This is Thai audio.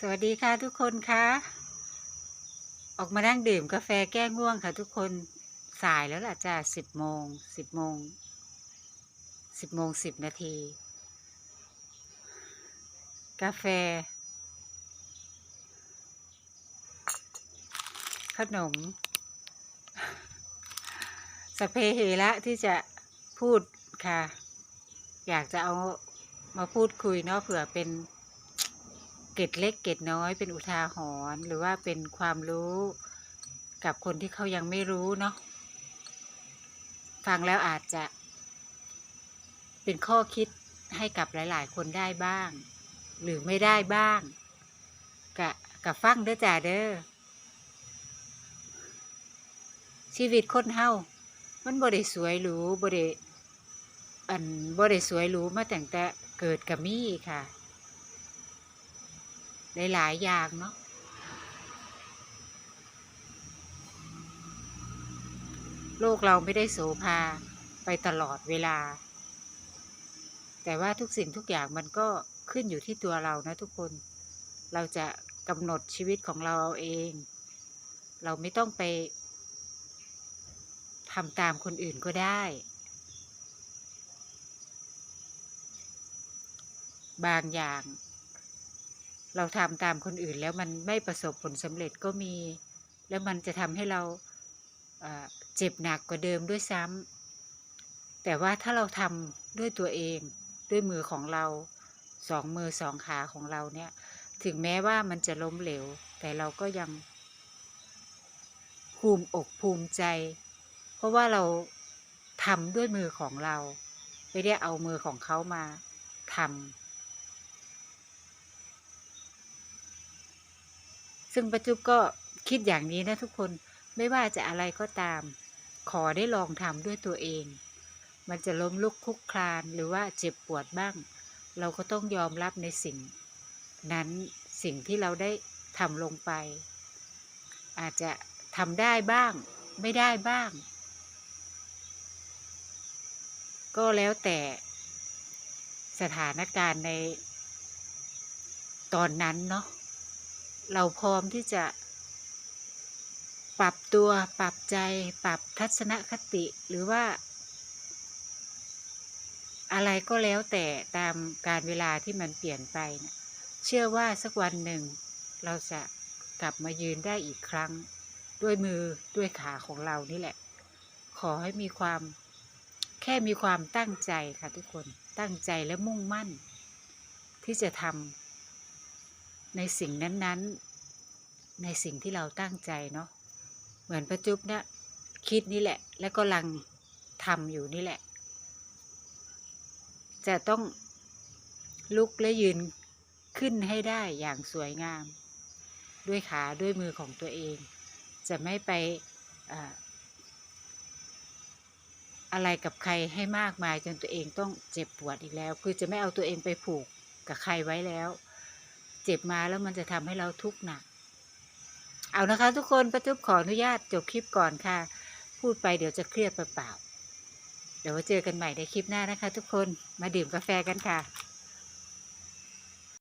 สวัสดีค่ะทุกคนคะ ออกมานั่งดื่มกาแฟแก้ง่วงค่ะทุกคนสายแล้วล่ะจ้าสิบโมงสิบโมงสิบโมงสิบนาที กาแฟ ขนม สเพเหระที่จะพูดค่ะ อยากจะเอามาพูดคุยเนาะเผื่อเป็น เกร็ดเล็กเกร็ดน้อยเป็นอุทาหรณ์หรือว่าเป็นความรู้กับคนที่เขายังไม่รู้เนาะฟังแล้วอาจจะ เป็นข้อคิดให้กับหลาย ๆ คนได้บ้าง หรือไม่ได้บ้างกะกับฟังเด้อจ่าเด้อชีวิตคนเฮามันบ่ได้สวยหรูบ่ได้อันบ่ได้สวยหรูมาแต่งแต่เกิดกับมี่ค่ะ หลาย ๆ อย่างเนาะโลกเราไม่ได้โสภาไปตลอดเวลา แต่ว่าทุกสิ่งทุกอย่างมันก็ขึ้นอยู่ที่ตัวเรานะทุกคน เราจะกำหนดชีวิตของเราเอาเอง เราไม่ต้องไปทำตามคนอื่นก็ได้ บางอย่าง เราทำตามคนอื่นแล้วมันไม่ประสบผลสำเร็จก็มี แล้วมันจะทำให้เราเจ็บหนักกว่าเดิมด้วยซ้ำแต่ว่าถ้าเราทำด้วยตัวเองด้วยมือของเราสองมือสองขาของเราเนี่ย ถึงแม้ว่ามันจะล้มเหลว แต่เราก็ยัง ภูมิอกภูมิใจ เพราะว่าเราทำด้วยมือของเรา ไม่ได้เอามือของเขามาทำ ซึ่งประจุบก็คิดอย่างนี้นะทุกคนไม่ว่าจะอะไรก็ตาม ขอได้ลองทำด้วยตัวเอง มันจะล้มลุกคลุกคลานหรือว่าเจ็บปวดบ้าง เราก็ต้องยอมรับในสิ่ง นั้นสิ่งที่เราได้ทำลงไป อาจจะทำได้บ้าง ไม่ได้บ้าง ก็แล้วแต่สถานการณ์ในตอนนั้นเนาะ เราพร้อมที่จะ ปรับตัวปรับใจ ปรับทัศนคติหรือว่า อะไรก็แล้วแต่ตามการเวลาที่มันเปลี่ยนไปนะเชื่อว่าสักวันหนึ่ง เราจะกลับมายืนได้อีกครั้ง ด้วยมือด้วยขาของเรานี่แหละ ขอให้มีความแค่มีความตั้งใจค่ะทุกคนตั้งใจและมุ่งมั่น ที่จะทำ ในสิ่งนั้นๆ ในสิ่งที่เราตั้งใจเนาะเหมือนประจุบเนี่ยคิดนี่แหละ แล้วก็ลังทำอยู่นี่แหละ จะต้องลุกและยืนขึ้นให้ได้อย่างสวยงาม ด้วยขาด้วยมือของตัวเอง จะไม่ไปอะไรกับใครให้มากมายจนตัวเองต้องเจ็บปวดอีกแล้ว คือจะไม่เอาตัวเองไปผูกกับใครไว้แล้ว เจ็บมาแล้วมันจะทำให้เราทุกข์หนัก เอานะคะ ทุกคนประทุบขออนุญาตจบคลิปก่อนค่ะ พูดไปเดี๋ยวจะเครียดเปล่าๆเดี๋ยวเจอกันใหม่ในคลิปหน้านะคะ ทุกคนมาดื่มกาแฟกันค่ะ